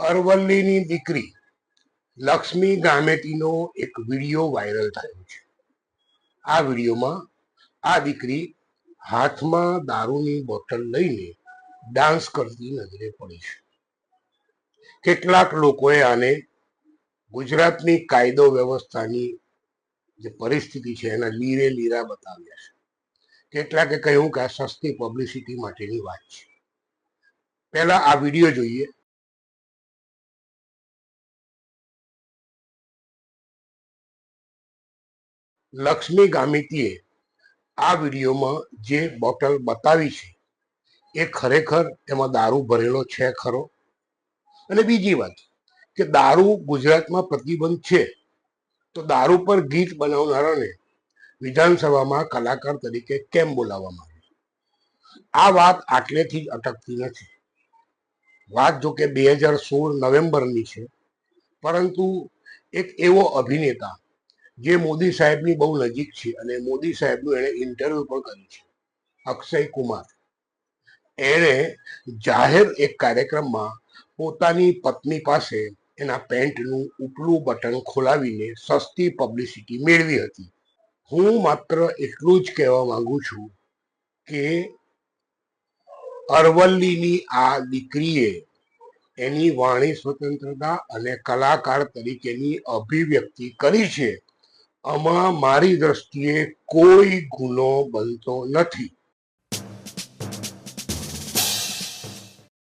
અરવલ્લીની દીકરી લક્ષ્મી ગામેતીનો એક video viral થયો છે. આ વિડીયોમાં આ દીકરી હાથમાં દારૂની બોટલ લઈને ડાન્સ કરતી નજરે પડી છે. કેટલાક લોકોએ આને ગુજરાતની કાયદો વ્યવસ્થાની જે પરિસ્થિતિ છે એના લીરે લીરા બતાવ્યા છે. કેટલાકે કહ્યું કે આ સસ્તી પબ્લિસિટી માટેની વાત છે. પહેલા આ વીડિયો જોઈએ લક્ષ્મી ગામિતીએ આ વિડીયોમાં જે બોટલ બતાવી છે, એ ખરેખર એમાં દારૂ ભરેલો છે ખરો? અને બીજી વાત, કે દારૂ ગુજરાતમાં પ્રતિબંધ છે, તો દારૂ પર ગીત બનાવનારાને વિધાનસભામાં કલાકાર તરીકે કેમ બોલાવવામાં આવે આ વાત આટલેથી જ અટકતી નથી. વાત જો કે બે હજાર સોળ નવેમ્બરની છે, પરંતુ એક એવો અભિનેતા જે મોદી સાહેબની બહુ નજીક છે અને મોદી સાહેબનું એણે ઇન્ટરવ્યુ પણ કર્યું છે. અક્ષય કુમાર. એણે જાહેર એક કાર્યક્રમમાં પોતાની પત્ની પાસે એના પેન્ટનું ઉપલું બટન ખોલાવીને સસ્તી પબ્લિસિટી મેળવી હતી. હું માત્ર એટલું જ કહેવા માંગુ છું કે અરવલ્લીની આ દીકરીએ એની વાણી સ્વતંત્રતા અને કલાકાર તરીકેની અભિવ્યક્તિ કરી છે. આમાં મારી દ્રષ્ટિએ કોઈ ગુનો બનતો નથી.